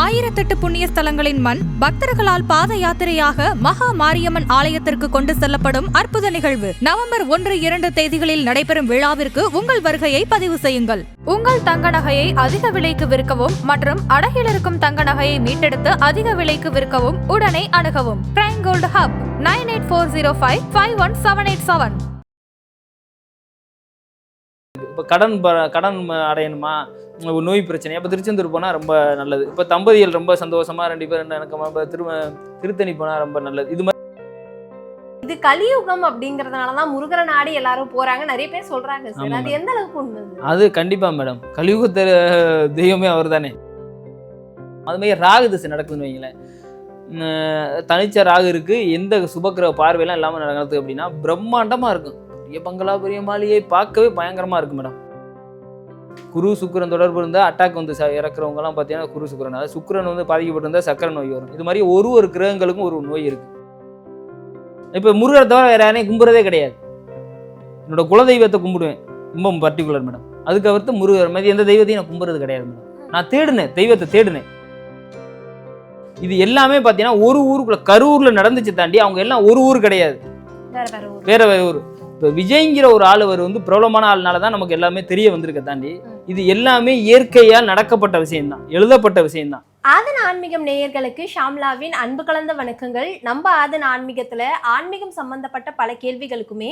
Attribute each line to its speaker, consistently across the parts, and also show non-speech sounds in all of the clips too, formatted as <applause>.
Speaker 1: ஆயிரத்தெட்டு புண்ணிய ஸ்தலங்களின் மண் பக்தர்களால் பாத யாத்திரையாக மகா மாரியம்மன் ஆலயத்திற்கு கொண்டு செல்லப்படும் அற்புத நிகழ்வு. நவம்பர் ஒன்று இரண்டு தேதிகளில் நடைபெறும் விழாவிற்கு உங்கள் வருகையை பதிவு செய்யுங்கள். உங்கள் தங்க நகையை அதிக விலைக்கு விற்கவும் மற்றும் அடகில் இருக்கும் தங்க நகையை மீட்டெடுத்து அதிக விலைக்கு விற்கவும் உடனே அணுகவும். Prime gold hub nine eight four zero five five one seven eight seven
Speaker 2: இப்போ கடன் கடன் அடையணுமா? நோய் பிரச்சனை. அப்போ திருச்செந்தூர் போனால் ரொம்ப நல்லது. இப்போ தம்பதிகள் ரொம்ப சந்தோஷமா ரெண்டு பேரும் எனக்கு இப்போ திரு திருத்தணி போனால் ரொம்ப நல்லது. இது மாதிரி
Speaker 3: இது கலியுகம் அப்படிங்கறதுனால தான் முருகரை நாடி எல்லாரும் போறாங்க. நிறைய பேர் சொல்றாங்க சார். அது எந்த அளவுக்கு உண்மை
Speaker 2: அது கண்டிப்பாக மேடம். கலியுகத்த தெய்வமே அவர் தானே அது மாதிரி ராகு திசை நடக்குதுன்னு வைங்களேன். தனிச்ச ராகு இருக்கு. எந்த சுபக்கிரக பார்வையெல்லாம் இல்லாமல் நடக்குது அப்படின்னா பிரம்மாண்டமாக இருக்கும். பெரிய பங்களா பெரிய மாளிகை பார்க்கவே பயங்கரமாக இருக்கும் மேடம். குரு சுக்கிரன் தொடர்பு இருந்தால் அட்டாக் வந்து ச- இறக்குறவங்கலாம் பார்த்தீங்கன்னா குரு சுக்கிரன். அதாவது சுக்கிரன் வந்து பாதிக்கப்பட்டிருந்தா சக்கரை நோய் வரும். இது மாதிரி ஒரு ஒரு கிரகங்களுக்கும் ஒரு நோய் இருக்கு. இப்போ முருகரை தவிர வேற யாரையும் கும்புறதே கிடையாது. என்னோட குலதெய்வத்தை கும்பிடுவேன். ரொம்ப பர்டிகுலர் மேடம் அதுக்கு அவர்த்து முருகர் மாதிரி எந்த தெய்வத்தையும் நான் கும்புறது கிடையாது மேடம் நான் தேடினேன் தெய்வத்தை தேடினேன். இது எல்லாமே பார்த்தீங்கன்னா ஒரு ஊருக்குள்ள கரூர்ல நடந்துச்சு தாண்டி அவங்க எல்லாம் ஒரு ஊர் கிடையாது.
Speaker 3: வேற வேற ஊர்.
Speaker 2: இப்போ விஜய்ங்கிற ஒரு ஆள் அவர் வந்து பிரபலமான ஆள்னால தான் நமக்கு எல்லாமே தெரிய வந்திருக்க தாண்டி இது எல்லாமே இயற்கையால் நடக்கப்பட்ட விஷயம்தான் எழுதப்பட்ட விஷயம்தான்.
Speaker 3: ஆதன் ஆன்மீகம் நேயர்களுக்கு ஷாம்லாவின் அன்பு கலந்த வணக்கங்கள். நம்ம ஆதன் ஆன்மீகத்துல ஆன்மீகம் சம்பந்தப்பட்ட பல கேள்விகளுக்குமே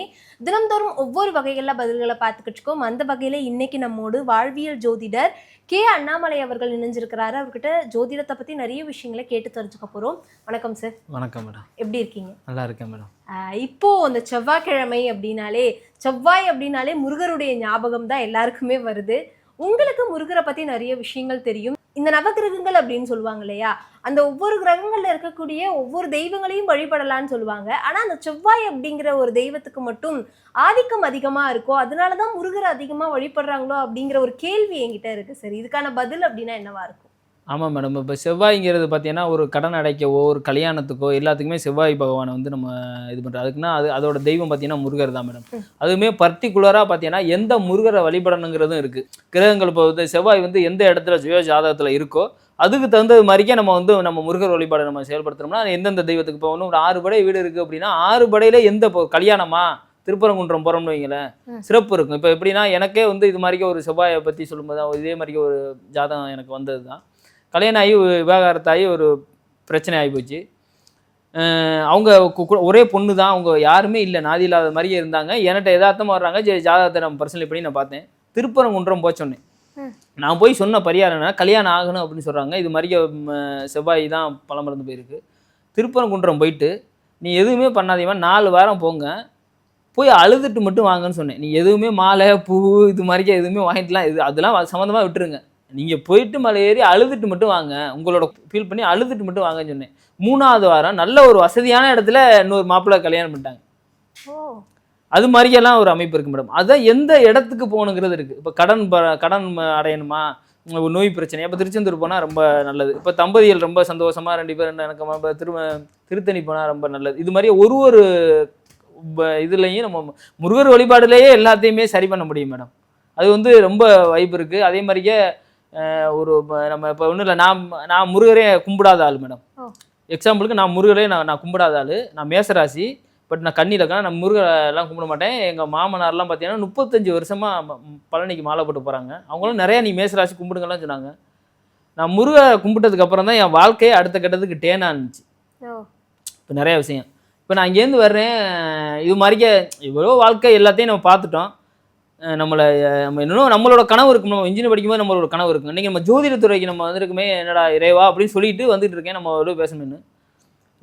Speaker 3: தினம்தோறும் ஒவ்வொரு வகைகளில் பதில்களை பார்த்துக்கிட்டு இருக்கோம். அந்த வகையில இன்னைக்கு நம்மோடு வாழ்வியல் ஜோதிடர் கே அண்ணாமலை அவர்கள் இணைஞ்சிருக்கிறாரு. அவர்கிட்ட ஜோதிடத்தை பத்தி நிறைய விஷயங்களை கேட்டு தெரிஞ்சுக்க போறோம். வணக்கம் சார்
Speaker 2: வணக்கம் மேடம்
Speaker 3: எப்படி இருக்கீங்க?
Speaker 2: நல்லா இருக்கேன் மேடம்
Speaker 3: இப்போ அந்த செவ்வாய்க்கிழமை அப்படின்னாலே செவ்வாய் அப்படின்னாலே முருகருடைய ஞாபகம் தான் எல்லாருக்குமே வருது. உங்களுக்கு முருகரை பத்தி நிறைய விஷயங்கள் தெரியும். இந்த நவகிரகங்கள் அப்படின்னு சொல்லுவாங்க இல்லையா? அந்த ஒவ்வொரு கிரகங்கள்ல இருக்கக்கூடிய ஒவ்வொரு தெய்வங்களையும் வழிபடலாம்னு சொல்லுவாங்க. ஆனா அந்த செவ்வாய் அப்படிங்கிற ஒரு தெய்வத்துக்கு மட்டும் ஆதிக்கம் அதிகமா இருக்கோ அதனாலதான் முருகர் அதிகமா வழிபடுறாங்களோ அப்படிங்கிற ஒரு கேள்வி என்கிட்ட இருக்கு சரி. இதுக்கான பதில் அப்படின்னா என்னவா இருக்கும்?
Speaker 2: ஆமாம் மேடம் இப்போ செவ்வாய்ங்கிறது பார்த்தீங்கன்னா ஒரு கடன் அடைக்கவோ ஒரு கல்யாணத்துக்கோ எல்லாத்துக்குமே செவ்வாய் பகவானை வந்து நம்ம இது பண்ணுறோம் அதுக்குன்னா அது அதோட தெய்வம் பார்த்தீங்கன்னா முருகர் தான் மேடம். அதுவுமே பர்டிகுலராக பார்த்தீங்கன்னா எந்த முருகரை வழிபடணுங்கிறதும் இருக்குது கிரகங்கள் இப்போ வந்து செவ்வாய் வந்து எந்த இடத்துல சுய ஜாதகத்தில் இருக்கோ அதுக்கு தகுந்தது மாதிரிக்கே நம்ம வந்து நம்ம முருகர் வழிபாடை நம்ம செயல்படுத்துறோம்னா அது எந்தெந்த தெய்வத்துக்கு ஒன்று ஒரு ஆறு படை வீடு இருக்குது அப்படின்னா ஆறு படையில எந்த இப்போ கல்யாணமா? திருப்பரங்குன்றம் போகிறோம்னு வைங்களேன். சிறப்பு இருக்கும். இப்போ எப்படின்னா எனக்கே வந்து இது மாதிரிக்கே ஒரு செவ்வாயை பற்றி சொல்லும்போது இதே மாதிரிக்கே ஒரு ஜாதகம் எனக்கு வந்தது தான் கல்யாணம் ஆகி விவாகரத்தாகி ஒரு பிரச்சனை ஆகி போச்சு அவங்க ஒரே பொண்ணு தான். அவங்க யாருமே இல்லை. நாதி இல்லாத மாதிரியே இருந்தாங்க. என்கிட்ட யதார்த்தமாக வர்றாங்க. சரி ஜாதகத்தை நம்ம பர்சனல் பண்ணி நான் பார்த்தேன். திருப்பரங்குன்றம் போக சொன்னேன். நான் போய் சொன்ன பரிகாரம் என்ன கல்யாணம் ஆகணும் அப்படின்னு சொல்கிறாங்க இது மாதிரி செவ்வாய் தான் பலம் மறந்து போயிருக்கு. திருப்பரங்குன்றம் போயிட்டு நீ எதுவுமே பண்ணாதீங்க நாலு வாரம் போங்க. போய் அழுதுட்டு மட்டும் வாங்கன்னு சொன்னேன். நீ எதுவுமே மாலை பூ இது மாதிரிக்கே எதுவுமே வாங்கிட்டுலாம் இது அதெல்லாம் சம்மந்தமாக விட்டுருங்க. நீங்கள் போயிட்டு மலை ஏறி அழுதுட்டு மட்டும் வாங்க. உங்களோட ஃபீல் பண்ணி அழுதுட்டு மட்டும் வாங்கன்னு சொன்னேன். மூணாவது வாரம் நல்ல ஒரு வசதியான இடத்துல இன்னொரு மாப்பிள்ளை கல்யாணம் பண்ணிட்டாங்க.
Speaker 3: ஓ.
Speaker 2: அது மாதிரியெல்லாம் ஒரு அமைப்பு இருக்கு மேடம். அதான் எந்த இடத்துக்கு போகணுங்கிறது இருக்கு. இப்போ கடன் ப- கடன் அடையணுமா? ஒரு நோய் பிரச்சனை. அப்போ திருச்செந்தூர் போனால் ரொம்ப நல்லது. இப்போ தம்பதிகள் ரொம்ப சந்தோஷமா ரெண்டு பேரும் எனக்கு இப்போ திரு திருத்தணி போனால் ரொம்ப நல்லது. இது மாதிரி ஒரு ஒரு இதுலேயும் நம்ம முருகர் வழிபாடுலேயே எல்லாத்தையுமே சரி பண்ண முடியும் மேடம். அது வந்து ரொம்ப வாய்ப்பு இருக்குது அதே மாதிரியே ஒரு நம்ம இப்போ ஒன்றும் இல்லை நான் நான் முருகரே கும்பிடாத ஆள் மேடம். எக்ஸாம்பிளுக்கு நான் முருகரே நான் நான் கும்பிடாத ஆள். நான் மேசராசி பட் நான் கண்ணியில் இருக்கேன். நான் முருகரை எல்லாம் கும்பிட மாட்டேன். எங்கள் மாமனார்லாம் பார்த்தீங்கன்னா முப்பத்தஞ்சு வருஷமாக பழனிக்கு மாலை போட்டு போகிறாங்க அவங்களும் நிறையா நீ மேசராசி கும்பிடுங்கலாம் சொன்னாங்க. நான் முருகரை கும்பிட்டதுக்கு அப்புறம் தான் என் வாழ்க்கையே அடுத்த கட்டத்துக்கு டேனாக இருந்துச்சு இப்போ நிறைய விஷயம். இப்போ நான் இங்கேருந்து வர்றேன். இது மாதிரிக்கே இவ்வளோ வாழ்க்கை எல்லாத்தையும் நம்ம பார்த்துட்டோம். நம்மளை நம்ம இன்னும் நம்மளோட கனவு இருக்கும் நம்ம இன்ஜினியர் படிக்கும்போது நம்மளோட கனவு இருக்கும் இன்றைக்கி நம்ம ஜோதிடத்துறைக்கு நம்ம வந்திருக்குமே என்னடா இறைவா அப்படின்னு சொல்லிட்டு வந்துட்டு இருக்கேன். நம்ம ஒரு பேசணும்னு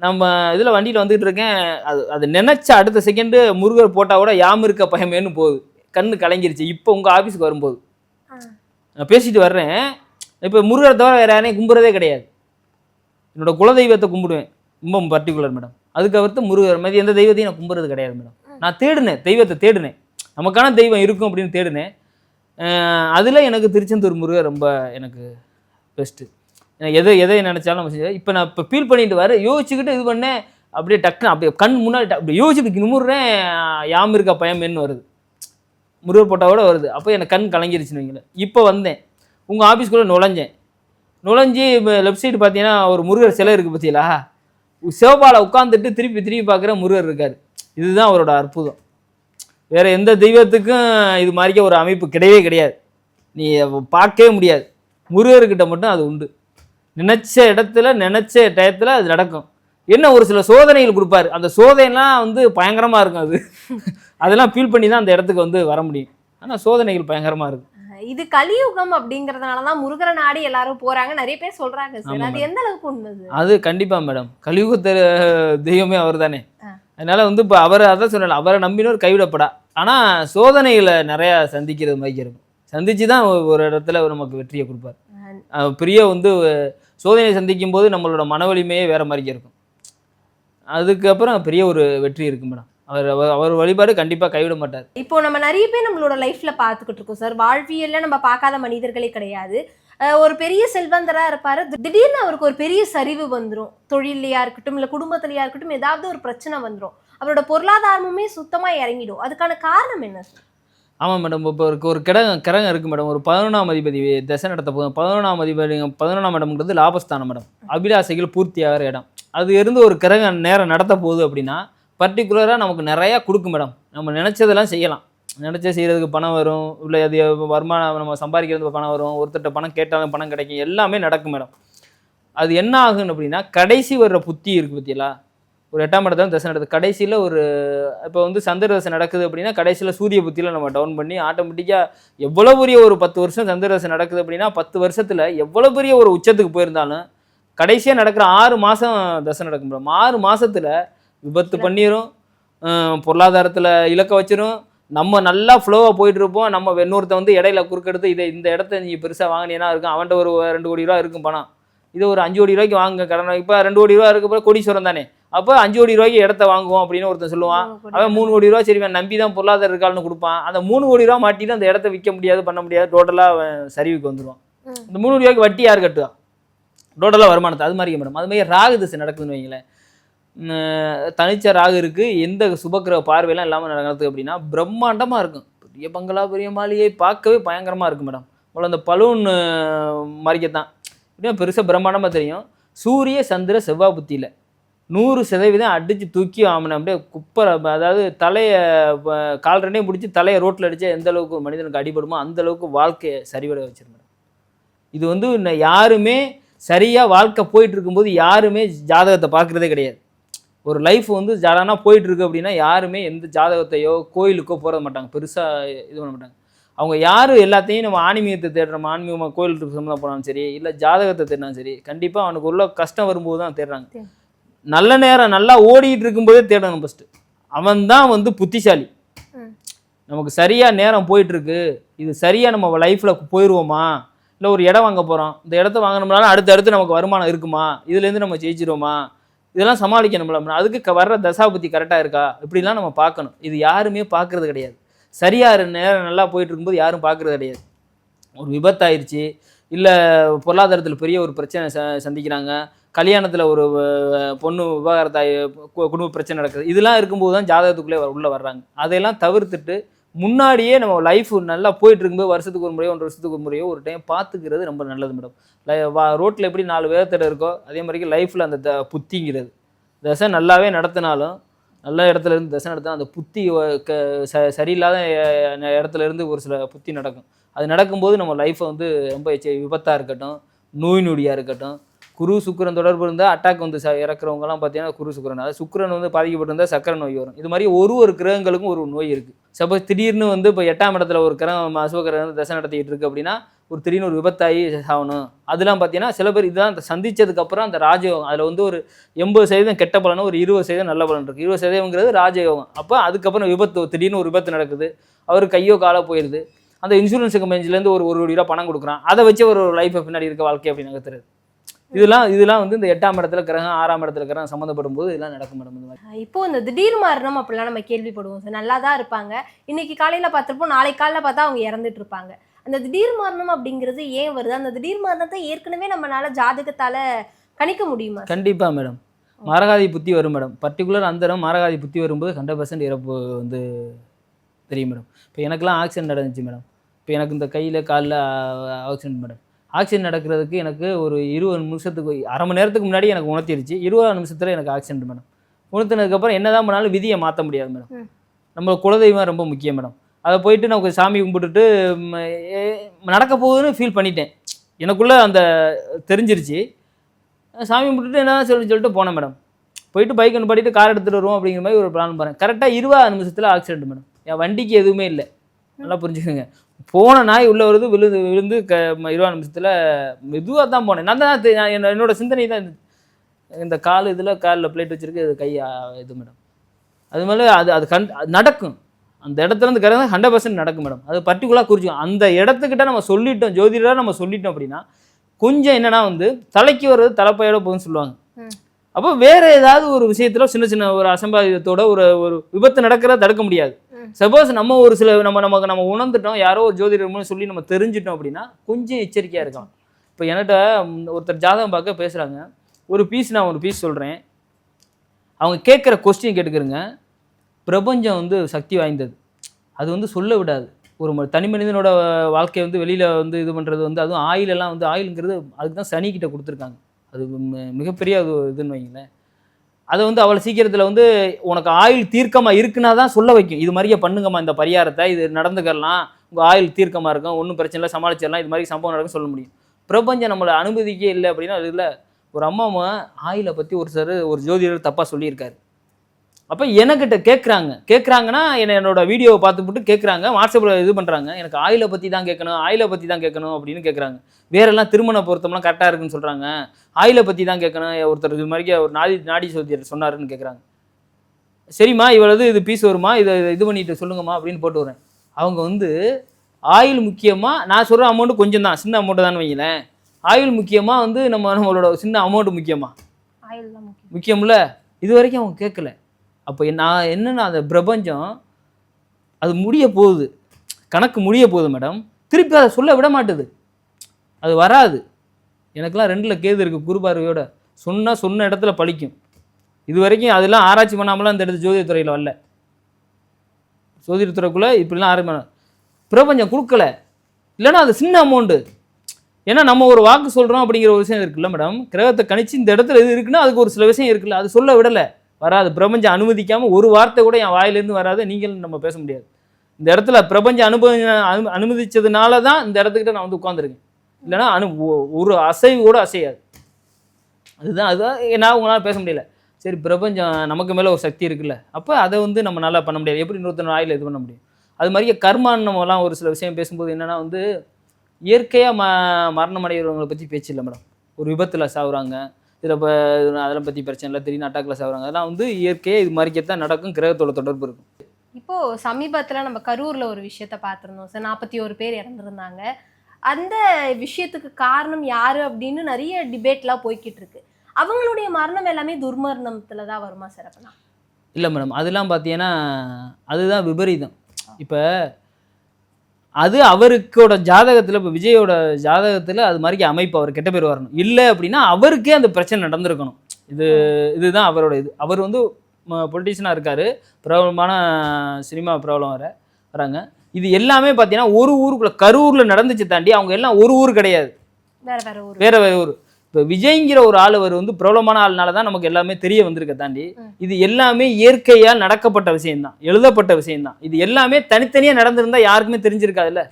Speaker 2: நம்ம இதில் வண்டியில் வந்துட்டு இருக்கேன். அது அது நினச்ச அடுத்த செகண்டு முருகர் போட்டால் கூட யாம் இருக்க பயமேன்னு போகுது. கண்ணு கலங்கிருச்சு. இப்போ உங்கள் ஆஃபீஸுக்கு வரும்போது. நான் பேசிட்டு வர்றேன். இப்போ முருகரை தவிர வேறு யாரையும் கும்புறதே கிடையாது. என்னோட குலதெய்வத்தை கும்பிடுவேன். ரொம்ப பர்டிகுலர் மேடம் அதுக்கு அவர்த்து முருகர் மாதிரி எந்த தெய்வத்தையும் நான் கும்புறது கிடையாது மேடம் நான் தேடினேன். தெய்வத்தை தேடினேன். நமக்கான தெய்வம் இருக்கும் அப்படின்னு தேடினேன். அதில் எனக்கு திருச்செந்தூர் முருகர் ரொம்ப எனக்கு பெஸ்ட்டு எதை எதை நினச்சாலும் நம்ம செஞ்சேன் இப்போ நான் இப்போ ஃபீல் பண்ணிட்டு வர யோசிச்சுக்கிட்டு இது பண்ணேன் அப்படியே டக்குன்னு அப்படியே கண் முன்னாடி அப்படியே யோசிச்சுட்டு நிமிடுறேன் யாம் இருக்கா பயமேன்னு வருது. முருகர் போட்டாவோட வருது. அப்போ எனக்கு கண் கலங்கிருச்சுன்னு வைங்களேன். இப்போ வந்தேன். உங்கள் ஆஃபீஸ்க்குள்ளே நுழைஞ்சேன். நுழைஞ்சி லெஃப்ட் சைடு பார்த்தீங்கன்னா ஒரு முருகர் சிலை இருக்குது பார்த்தீங்களா சிவபாலை உட்காந்துட்டு திருப்பி திருப்பி பார்க்குற முருகர் இருக்கார். இதுதான் அவரோட அற்புதம். வேற எந்த தெய்வத்துக்கும் இது மாதிரிக்க ஒரு அமைப்பு கிடையவே கிடையாது. நீ பார்க்கவே முடியாது. முருகர்கிட்ட மட்டும் அது உண்டு. நினைச்ச இடத்துல நினைச்ச டயத்துல அது நடக்கும். என்ன ஒரு சில சோதனைகள் கொடுப்பாரு. அந்த சோதனைலாம் வந்து பயங்கரமா இருக்கும் அது. <laughs> அதெல்லாம் ஃபீல் பண்ணி தான் அந்த இடத்துக்கு வந்து வர முடியும். ஆனால் சோதனைகள் பயங்கரமா இருக்கும்
Speaker 3: இது கலியுகம் அப்படிங்கறதுனால தான் முருகரை நாடி எல்லாரும் போறாங்க. நிறைய பேர் சொல்றாங்க சார். அது எந்த அளவுக்கு உண்மை?
Speaker 2: அது கண்டிப்பா மேடம். கலியுக தெய்வமே அவர் தானே. அதனால வந்து இப்போ அவர் அதான் சொன்னல அவரை நம்பினோர் கைவிடப்படா. ஆனா சோதனைகளை நிறைய சந்திக்கிறது மாதிரி இருக்கும். சந்திச்சு தான் ஒரு இடத்துல அவர் நமக்கு வெற்றியை கொடுப்பார். பெரிய வந்து சோதனையை சந்திக்கும் போது நம்மளோட மன வலிமையே வேற மாதிரி இருக்கும். அதுக்கப்புறம் பெரிய ஒரு வெற்றி இருக்கு மேடம். அவர் அவர் வழிபாடு கண்டிப்பா கைவிட மாட்டார்.
Speaker 3: இப்போ நம்ம நிறைய பேர் நம்மளோட லைஃப்ல பார்த்துக்கிட்டு இருக்கோம் சார் வாழ்வியல்ல நம்ம பார்க்காத மனிதர்களே கிடையாது. ஒரு பெரிய செல்வந்தராக இருப்பார். திடீர்னு அவருக்கு ஒரு பெரிய சரிவு வந்துடும் தொழிலையா இருக்கட்டும் இல்லை குடும்பத்துலையாக இருக்கட்டும் ஏதாவது ஒரு பிரச்சனை வந்துடும் அவரோட பொருளாதாரமுமே சுத்தமாக இறங்கிடும். அதுக்கான காரணம் என்ன சார்?
Speaker 2: ஆமாம் மேடம். இப்போ ஒரு ஒரு கிடங்கு கிரகம் இருக்குது மேடம். ஒரு பதினொன்றாம் அதிபதி திசை நடத்த போதும். பதினொன்றாம் அதிபதி பதினொன்றாம் இடம்ங்கிறது லாபஸ்தானம் மேடம். அபிலாசைகள் பூர்த்தியாகிற இடம். அது இருந்து ஒரு கிரகம் நேரம் நடத்த போகுது அப்படின்னா பர்டிகுலராக நமக்கு நிறையா கொடுக்கும் மேடம். நம்ம நினச்சதெல்லாம் செய்யலாம். நினச்சே செய்கிறதுக்கு பணம் வரும். இல்லை அது வருமானம் நம்ம சம்பாதிக்கிறதுக்கு பணம் வரும். ஒருத்தர்கிட்ட பணம் கேட்டாலும் பணம் கிடைக்கும். எல்லாமே நடக்கும் மேடம். அது என்ன ஆகும் அப்படின்னா கடைசி வர்ற புத்தி இருக்குது பற்றியலா ஒரு எட்டாம் இடத்துல தசை நடக்குது. கடைசியில் ஒரு இப்போ வந்து சந்திர தசை நடக்குது அப்படின்னா கடைசியில் சூரிய புத்தியில் நம்ம டவுன் பண்ணி ஆட்டோமேட்டிக்காக எவ்வளோ பெரிய ஒரு பத்து வருஷம் சந்திர தசை நடக்குது அப்படின்னா பத்து வருஷத்தில் எவ்வளோ பெரிய ஒரு உச்சத்துக்கு போயிருந்தாலும் கடைசியாக நடக்கிற ஆறு மாதம் தசை நடக்கும் மேடம். ஆறு மாதத்தில் விபத்து பண்ணிடும் பொருளாதாரத்தில் இலக்க வச்சிரும் நம்ம நல்லா ஃப்ளோவாக போயிட்டு இருப்போம் நம்ம இன்னொருத்த வந்து இடையில குறுக்கெடுத்து இதை இந்த இடத்த நீ பெருசாக வாங்கினீங்கன்னா இருக்கும் அவன்கிட்ட ஒரு ரெண்டு கோடி ரூபா இருக்கும் பணம். இது ஒரு அஞ்சு கோடி ரூபாய்க்கு வாங்க கடன். இப்போ ரெண்டு கோடி ரூபா இருக்க போகிற கோடீஸ்வரம் தானே? அப்போ அஞ்சு கோடி ரூபாய்க்கு இடத்த வாங்குவோம் அப்படின்னு ஒருத்தன் சொல்லுவான். அவன் மூணு கோடி ரூபா சரி நம்பி தான் பொருளாதார இருக்காள்னு கொடுப்பான். அந்த மூணு கோடி ரூபா மாட்டிட்டு அந்த இடத்த விற்க முடியாது பண்ண முடியாது டோட்டலாக அவன் சரிவுக்கு வந்துடுவான். இந்த மூணு கோடி ரூபாய்க்கு வட்டி யார் கட்டுவா டோட்டலாக வருமானத்தை அது மாதிரி மேடம் அது மாதிரி ராகு திசை நடக்குதுன்னு வைங்களேன். தனிச்ச ராகு இருக்குது எந்த சுபக்கிரக பார்வையெல்லாம் இல்லாமல் நடக்கிறது அப்படின்னா பிரம்மாண்டமாக இருக்கும். பெரிய பங்களா பெரிய மாளிகை பார்க்கவே பயங்கரமாக இருக்கும் மேடம். அவ்வளோ அந்த பலூன் மறைக்கத்தான் இப்படியே பெருசாக பிரம்மாண்டமாக தெரியும். சூரிய சந்திர செவ்வாய் புத்தியில். நூறு சதவீதம் அடித்து தூக்கி அவனை அப்படியே குப்பரை அதாவது தலையை கால் ரெண்டையும் பிடிச்சி தலையை ரோட்டில் அடித்தா எந்த அளவுக்கு ஒரு மனிதனுக்கு அடிபடுமோ அந்த அளவுக்கு வாழ்க்கையை சரிவட வச்சிருந்தேன் இது வந்து இன்னும் யாருமே சரியாக வாழ்க்கை போயிட்டு இருக்கும்போது யாருமே ஜாதகத்தை பார்க்குறதே கிடையாது. ஒரு லைஃப் வந்து ஜாடானா போயிட்டு இருக்கு அப்படின்னா யாருமே எந்த ஜாதகத்தையோ கோயிலுக்கோ போட மாட்டாங்க. பெருசாக இது பண்ண மாட்டாங்க. அவங்க யார் எல்லாத்தையும் நம்ம ஆன்மீகத்தை தேடுறோம். ஆன்மீகமாக கோயிலுக்கு சம்மந்தம் போனாலும் சரி இல்லை ஜாதகத்தை தேடினாலும் சரி கண்டிப்பாக அவனுக்கு உள்ள கஷ்டம் வரும்போது தான் தேடுறாங்க. நல்ல நேரம் நல்லா ஓடிட்டு இருக்கும்போதே தேடணும் ஃபஸ்ட்டு அவன் தான் வந்து புத்திசாலி. நமக்கு சரியாக நேரம் போயிட்டு இருக்கு இது சரியாக நம்ம லைஃப்பில் போயிடுவோமா இல்லை ஒரு இடம் வாங்க போகிறோம் இந்த இடத்த வாங்கினோம்னாலும் அடுத்து அடுத்து நமக்கு வருமானம் இருக்குமா? இதுலேருந்து நம்ம ஜெயிச்சிருவோமா? இதெல்லாம் சமாளிக்கணும்ல. அதுக்கு க- வர்ற தசாபுத்தி கரெக்டாக இருக்கா? இப்படிலாம் நம்ம பார்க்கணும். இது யாருமே பார்க்கறது கிடையாது. சரியாக நேரம் நல்லா போயிட்டு இருக்கும்போது யாரும் பார்க்கறது கிடையாது. ஒரு விபத்தாயிருச்சு. இல்லை பொருளாதாரத்தில் பெரிய ஒரு பிரச்சனை ச சந்திக்கிறாங்க. கல்யாணத்தில் ஒரு பொண்ணு விவகாரத்தாய் கு- குடும்ப பிரச்சனை நடக்குது. இதெல்லாம் இருக்கும்போது தான் ஜாதகத்துக்குள்ளே உள்ளே வர்றாங்க. அதையெல்லாம் தவிர்த்துட்டு முன்னாடியே நம்ம லைஃப் நல்லா போயிட்டு இருக்கும்போது வருஷத்துக்கு ஒரு முறையோ ஒன்று வருஷத்துக்கு ஒரு முறையோ ஒரு டைம் பார்த்துக்கிறது ரொம்ப நல்லது மேடம் வா ரோட்டில் எப்படி நாலு வேகத்தடை இருக்கோ அதே மாதிரி லைஃப்பில் அந்த த புத்திங்கிறது. தசை நல்லாவே நடத்தினாலும் நல்ல இடத்துல இருந்து தசை நடத்தினா அந்த புத்தி க ச சரியில்லாத இடத்துல இருந்து ஒரு சில புத்தி நடக்கும். அது நடக்கும்போது நம்ம லைஃப்பை வந்து ரொம்ப விபத்தாக இருக்கட்டும் நோய் நொடியாக இருக்கட்டும் குரு சுக்கரன் தொடர்பு இருந்தால் அட்டாக் வந்து ச இறக்குறவங்கலாம் பார்த்தீங்கன்னா குரு சுக்கிரன். அதாவது சுக்கரன் வந்து பாதிக்கப்பட்டிருந்தால் சக்கரை நோய் வரும். இது மாதிரி ஒரு ஒரு கிரகங்களுக்கும் ஒரு நோய் இருக்குது சப்போஸ் திடீர்னு வந்து இப்போ எட்டாம் இடத்துல ஒரு கிரகம் அசுவகிரகம் தசை நடத்திக்கிட்டு இருக்கு அப்படின்னா ஒரு திடீர்னு ஒரு விபத்தாகி ஆகணும். அதெல்லாம் பார்த்தீங்கன்னா சில பேர் இதுதான் அந்த சந்தித்ததுக்கப்புறம் அந்த ராஜயோகம். அதில் வந்து ஒரு எண்பது சதவீதம் கெட்ட பலனும் ஒரு இருபது சதவீதம் நல்ல பலன் இருக்குது இருபது சதவீதங்கிறது ராஜயோகம். அப்போ அதுக்கப்புறம் விபத்து திடீர்னு ஒரு விபத்து நடக்குது. அவர் கையோ காலோ போயிடுது அந்த இன்சூரன்ஸ் கம்பெனிலேருந்து ஒரு ஒரு கோடி ரூபா பணம் கொடுக்குறான். அதை வச்சு ஒரு லைஃப்பை பின்னாடி இருக்க வாழ்க்கை அப்படின்னு நகர்த்துறது இதெல்லாம் இதெல்லாம் வந்து இந்த எட்டாம் இடத்துல கிரகம் ஆறாம் இடத்துல கிரகம் சம்மந்தப்படும் போது இதெல்லாம் நடக்கும் மேடம்
Speaker 3: இப்போ இந்த திடீர் மரணம் அப்படிலாம் நம்ம கேள்விப்படுவோம். சார் நல்லா தான் இருப்பாங்க. இன்னைக்கு காலையில பார்த்திருப்போம் நாளைக்கு காலையில பார்த்தா அவங்க இறந்துட்டு இருப்பாங்க. அந்த திடீர் மரணம் அப்படிங்கிறது ஏன் வருது? அந்த திடீர் மரணத்தை ஏற்கனவே நம்மளால ஜாதகத்தால கணிக்க முடியுமா?
Speaker 2: கண்டிப்பாக மேடம். மரகாதி புத்தி வரும் மேடம். பர்டிகுலர் அந்த இடம் மரகாதி புத்தி வரும்போது ஹண்ட்ரட் பர்சன்ட் இறப்பு வந்து தெரியும் மேடம். இப்போ எனக்கெல்லாம் ஆக்சிடென்ட் நடந்துச்சு மேடம். இப்போ எனக்கு இந்த கையில் காலில் ஆக்சிடென்ட் மேடம். ஆக்சிடென்ட் நடக்கிறதுக்கு எனக்கு ஒரு இருபது நிமிஷத்துக்கு அரை மணி நேரத்துக்கு முன்னாடி எனக்கு உணர்த்திருச்சு. இருபது நிமிஷத்தில் எனக்கு ஆக்சிடென்ட் மேடம் உணர்த்தினதுக்கப்புறம் என்ன தான் பண்ணாலும் விதியை மாற்ற முடியாது மேடம். நம்ம குலதெய்வம் ரொம்ப முக்கியம் மேடம் அதை போயிட்டு நான் கொஞ்சம் சாமி கும்பிட்டுட்டு நடக்க போகுதுன்னு ஃபீல் பண்ணிட்டேன். எனக்குள்ளே அந்த தெரிஞ்சிருச்சு. சாமி கும்பிட்டுட்டு என்ன சொல்லி சொல்லிட்டு போனேன் மேடம் போயிட்டு பைக் பண்ணிட்டு கார் எடுத்துகிட்டு வருவோம் அப்படிங்கிற மாதிரி ஒரு பிளான் பண்ணேன் கரெக்டாக இருபது நிமிஷத்தில் ஆக்சிடென்ட் மேடம் என் வண்டிக்கு எதுவுமே இல்லை. நல்லா புரிஞ்சுக்கோங்க. போன நாய் உள்ளே வருது விழுந்து விழுந்து க இருபது நிமிஷத்தில் மெதுவாக தான் போனேன் நான் தான் என்னோட- சிந்தனை தான். இந்த கால் இதில் காலில் பிளேட் வச்சிருக்கு இது கை ஆ, இது மேடம் அது மேலே அது அது கண் அது நடக்கும் அந்த இடத்துல இருந்து கரெக்டாக ஹண்ட்ரட் பர்சன்ட் நடக்கும் மேடம் அது பர்டிகுலராக குறிச்சிக்கும் அந்த இடத்துக்கிட்ட நம்ம சொல்லிட்டோம் ஜோதிடராக நம்ம சொல்லிட்டோம் அப்படின்னா கொஞ்சம் என்னன்னா வந்து தலைக்கு வர்றது தலைப்பையோட போகுதுன்னு சொல்லுவாங்க. அப்போ வேற ஏதாவது ஒரு விஷயத்துல சின்ன சின்ன ஒரு அசம்பாவிதத்தோட ஒரு ஒரு விபத்து நடக்கிறத தடுக்க முடியாது. சப்போஸ் நம்ம ஒரு சில நம்ம நமக்கு நம்ம உணர்ந்துட்டோம் யாரோ ஒரு ஜோதிடர்னு சொல்லி நம்ம தெரிஞ்சிட்டோம் அப்படின்னா கொஞ்சம் எச்சரிக்கையாக இருக்கலாம். இப்போ என்கிட்ட ஒருத்தர் ஜாதகம் பார்க்க பேசுகிறாங்க ஒரு பீஸ் நான் ஒரு பீஸ் சொல்கிறேன் அவங்க கேட்குற கொஸ்டின் கேட்டுக்கிறங்க. பிரபஞ்சம் வந்து சக்தி வாய்ந்தது. அது வந்து சொல்ல விடாது. ஒரு ம- தனி மனிதனோட வாழ்க்கையை வந்து வெளியில் வந்து இது பண்ணுறது வந்து அதுவும் ஆயிலெல்லாம் வந்து ஆயிலுங்கிறது அதுக்கு தான் சனிக்கிட்ட கொடுத்துருக்காங்க. அது மிகப்பெரிய அது இதுன்னு வைங்களேன் அதை வந்து அவ்வளோ சீக்கிரத்தில் வந்து உனக்கு ஆயுள் தீர்க்கமாக இருக்குன்னா தான் சொல்ல வைக்கும். இது மாதிரியே பண்ணுங்கம்மா இந்த பரிகாரத்தை. இது நடந்துக்கலாம் உங்கள் ஆயில் தீர்க்கமாக இருக்கும். ஒன்றும் பிரச்சனை இல்லை. சமாளிச்சிடலாம். இது மாதிரி சம்பவம் நடக்கும் சொல்ல முடியும். பிரபஞ்சம் நம்மளை அனுமதிக்கே இல்லை அப்படின்னா அது இல்லை. ஒரு அம்மா ஆயிலை பற்றி ஒரு சார் ஒரு ஜோதிடர் தப்பாக சொல்லியிருக்காரு. அப்போ எனக்கிட்ட கேட்குறாங்க கேட்குறாங்கன்னா என்ன என்னோட வீடியோவை பார்த்துப்புட்டு கேட்குறாங்க வாட்ஸ்அப்பில் இது பண்ணுறாங்க எனக்கு ஆயிலை பற்றி தான் கேட்கணும் ஆயிலை பற்றி தான் கேட்கணும் அப்படின்னு கேட்குறாங்க வேறெல்லாம் திருமண பொருத்தம்லாம் கரெக்டாக இருக்குன்னு சொல்கிறாங்க ஆயிலை பற்றி தான் கேட்கணும் ஒருத்தர் இது மாதிரி ஒரு நாடி நாடி சோதியர் சொன்னாருன்னு கேட்குறாங்க சரிம்மா இவ்வளவு இது பீஸ் வருமா? இதை இது பண்ணிட்டு சொல்லுங்கம்மா அப்படின்னு போட்டு வரேன் அவங்க வந்து ஆயில் முக்கியமாக நான் சொல்கிற அமௌண்ட்டு கொஞ்சம் தான் சின்ன அமௌண்ட்டு தான் வைங்களேன். ஆயில் முக்கியமாக வந்து நம்ம நம்மளோட சின்ன அமௌண்ட் முக்கியமா?
Speaker 3: ஆயில் தான் முக்கியம்.
Speaker 2: முக்கியம்ல? இது வரைக்கும் அவங்க கேட்கல அப்போ நான் என்னென்னா அந்த பிரபஞ்சம் அது முடிய போகுது. கணக்கு முடிய போகுது மேடம் திருப்பி அதை சொல்ல விட மாட்டுது. அது வராது. எனக்கெல்லாம் ரெண்டில் கேது இருக்குது குருபார்வையோட சொன்னால் சொன்ன இடத்துல பழிக்கும். இது வரைக்கும் அதெல்லாம் ஆராய்ச்சி பண்ணாமலாம் இந்த இடத்து ஜோதிட துறையில் வரல. ஜோதிடத்துறைக்குள்ளே இப்படிலாம் ஆரம்பி பிரபஞ்சம் கொடுக்கல. இல்லைன்னா அது சின்ன அமௌண்ட்டு ஏன்னா நம்ம ஒரு வாக்கு சொல்கிறோம் அப்படிங்கிற ஒரு விஷயம் இருக்குல்ல மேடம் கிரகத்தை கணிச்சு இந்த இடத்துல இது இருக்குன்னா அதுக்கு ஒரு சில விஷயம் இருக்குல்ல அது சொல்ல விடலை. வராது. பிரபஞ்சம் அனுமதிக்காமல் ஒரு வார்த்தை கூட என் வாயிலேருந்து வராது. நீங்களும் நம்ம பேச முடியாது. இந்த இடத்துல பிரபஞ்சம் அனுபவ அனு அனுமதிச்சதுனால தான் இந்த இடத்துக்கிட்ட நான் வந்து உட்காந்துருக்கேன் இல்லைன்னா அனு ஒ- ஒரு அசைவு கூட அசையாது. அதுதான் அதுதான் நான் உங்களால் பேச முடியல. சரி பிரபஞ்சம் நமக்கு மேலே ஒரு சக்தி இருக்குல்ல. அப்போ அதை வந்து நம்ம நல்லா பண்ண முடியாது. எப்படி இன்னொருத்தர் ஆயில் இது பண்ண முடியும்? அது மாதிரியே கர்மான்னு நம்மலாம் ஒரு சில விஷயம் பேசும்போது என்னன்னா வந்து இயற்கையாக ம மரணம் அடைகிறவங்களை பற்றி பேச்சு இல்லை மேடம். ஒரு விபத்தில் சாகுறாங்க இதில் இப்போ அதெல்லாம் பற்றி பிரச்சனை இல்லை. திடீர்னு அட்டாக்கில் சாகுறாங்க அதெல்லாம் வந்து இயற்கையாக இது மாதிரிக்கே தான் நடக்கும். கிரகத்தோட தொடர்பு இருக்கும்.
Speaker 3: இப்போ சமீபத்துல நம்ம கரூர்ல ஒரு விஷயத்த பார்த்திருந்தோம். சார் நாற்பத்தி ஒரு பேர் இறந்துருந்தாங்க. அந்த விஷயத்துக்கு காரணம் யாரு அப்படின்னு நிறைய டிபேட்லாம் போய்கிட்டு இருக்கு. அவங்களுடைய மரணம் எல்லாமே துர்மரணத்துல தான் வருமா சார் அப்பனா?
Speaker 2: இல்லை மேடம் அதெல்லாம் பார்த்தீங்கன்னா அதுதான் விபரீதம். இப்போ அது அவருக்கோட ஜாதகத்தில் இப்போ விஜயோட ஜாதகத்தில் அது மாதிரி அமைப்பு அவர் கெட்ட பேர் வரணும். இல்லை அப்படின்னா அவருக்கே அந்த பிரச்சனை நடந்திருக்கணும். இது இதுதான் அவரோட இது. அவர் வந்து பொலிட்டிஷியனாக இருக்கார். பிரபலமான சினிமா பிரபலம் வர வராங்க. இது எல்லாமே பார்த்தீங்கன்னா ஒரு ஊருக்குள்ள கரூரில் நடந்துச்சு தாண்டி அவங்க எல்லாம் ஒரு ஊர் கிடையாது.
Speaker 3: வேற வேற ஊர்.
Speaker 2: வேற வேற ஒரு இப்போ விஜய்ங்கிற ஒரு ஆள் அவர் வந்து பிரபலமான ஆள்னால தான் நமக்கு எல்லாமே தெரிய வந்திருக்க தாண்டி. இது எல்லாமே இயற்கையா நடக்கப்பட்ட விஷயம்தான் எழுதப்பட்ட விஷயம்தான். இது எல்லாமே தனித்தனியா நடந்திருந்தா யாருக்குமே தெரிஞ்சிருக்காதுல்ல.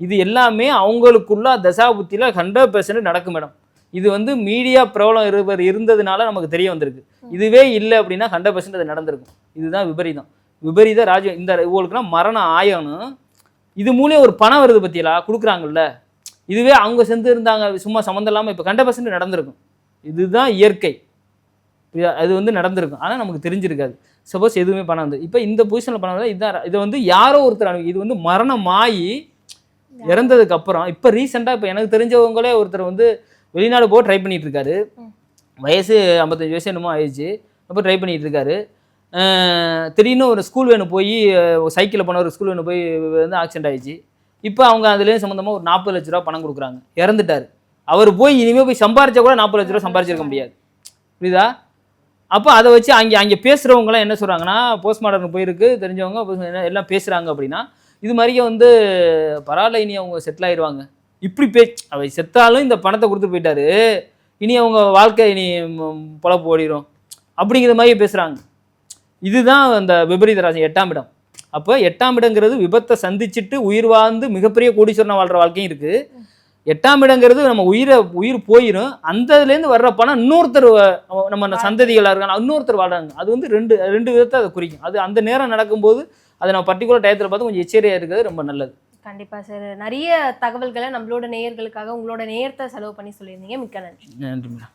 Speaker 2: இது எல்லாமே அவங்களுக்குள்ள தசாபுத்தியில ஹண்ட்ரட் பெர்சன்ட் நடக்கும் மேடம். இது வந்து மீடியா பிரபலம் இருவர் இருந்ததுனால நமக்கு தெரிய வந்திருக்கு. இதுவே இல்லை அப்படின்னா ஹண்ட்ரட் பெர்சன்ட் அது நடந்திருக்கும். இதுதான் விபரீதம். விபரீத ராஜ இந்த இவங்களுக்குலாம் மரணம் ஆயணும் இது மூலியம் ஒரு பணம் வருது பத்தியலா? கொடுக்குறாங்கல்ல? இதுவே அவங்க சென்று இருந்தாங்க சும்மா சம்மந்தம் இல்லாமல் இப்போ கண்ட பர்சன்ட் நடந்திருக்கும். இதுதான் இயற்கை. அது வந்து நடந்திருக்கும். ஆனால் நமக்கு தெரிஞ்சிருக்காது. சப்போஸ் எதுவுமே பணம் வந்து இப்போ இந்த பொசிஷனில் வந்தா இதுதான் இது வந்து யாரோ ஒருத்தர் அனு- இது வந்து மரணம் ஆகி இறந்ததுக்கு அப்புறம் இப்போ ரீசெண்டாக இப்போ எனக்கு தெரிஞ்சவங்களே ஒருத்தர் வந்து வெளிநாடு போக ட்ரை பண்ணிட்டு இருக்காரு. வயசு ஐம்பத்தஞ்சு வயசு என்னமோ ஆயிடுச்சு. அப்போ ட்ரை பண்ணிட்டு இருக்காரு. திடீர்னு ஒரு ஸ்கூல் வேணும் போய் சைக்கிளில் போன ஒரு ஸ்கூல் வேணும் போய் வந்து ஆக்சிடென்ட் ஆயிடுச்சு. இப்போ அவங்க அதுலேயும் சம்மந்தமாக ஒரு நாற்பது லட்ச ரூபா பணம் கொடுக்குறாங்க. இறந்துட்டாரு. அவர் போய் இனிமேல் போய் சம்பாரிச்சா கூட நாற்பது லட்ச ரூபா சம்பாரிச்சிருக்க முடியாது. புரியுதா? அப்போ அதை வச்சு அங்கே அங்கே பேசுகிறவங்களாம் என்ன சொல்கிறாங்கன்னா போஸ்ட்மார்ட்டம் போயிருக்கு தெரிஞ்சவங்க எல்லாம் பேசுகிறாங்க அப்படின்னா இது மாதிரியே வந்து பரவாயில்ல இனி அவங்க செட்டில் ஆயிடுவாங்க இப்படி பே அவை செத்தாலும் இந்த பணத்தை கொடுத்து போயிட்டாரு. இனி அவங்க வாழ்க்கை இனி பொழப்பு ஓடிடும் அப்படிங்கிற மாதிரி பேசுகிறாங்க இதுதான் அந்த விபரீத ராசி எட்டாம் இடம். அப்போ எட்டாம் இடங்கிறது விபத்தை சந்திச்சுட்டு உயிர் வாழ்ந்து மிகப்பெரிய கோடீஸ்வரனா வாழ்கிற வாழ்க்கையும் இருக்குது எட்டாம் இடங்கிறது நம்ம உயிரை உயிர் போயிடும் அந்த இதுலேருந்து வர்ற பணம் இன்னொருத்தர் நம்ம சந்ததிகளாக இருக்காங்க. இன்னொருத்தர் வாழ்றாங்க. அது வந்து ரெண்டு ரெண்டு விதத்தை அதை குறிக்கும். அது அந்த நேரம் நடக்கும்போது அதை நம்ம பர்டிகுலர் டயத்தில் பார்த்து கொஞ்சம் எச்சரிக்கையாக இருக்கிறது ரொம்ப நல்லது.
Speaker 3: கண்டிப்பா சார் நிறைய தகவல்களை நம்மளோட நேயர்களுக்காக உங்களோட நேயத்தை செலவு பண்ணி சொல்லியிருந்தீங்க. மிக்க நன்றி.
Speaker 2: நன்றி மேடம்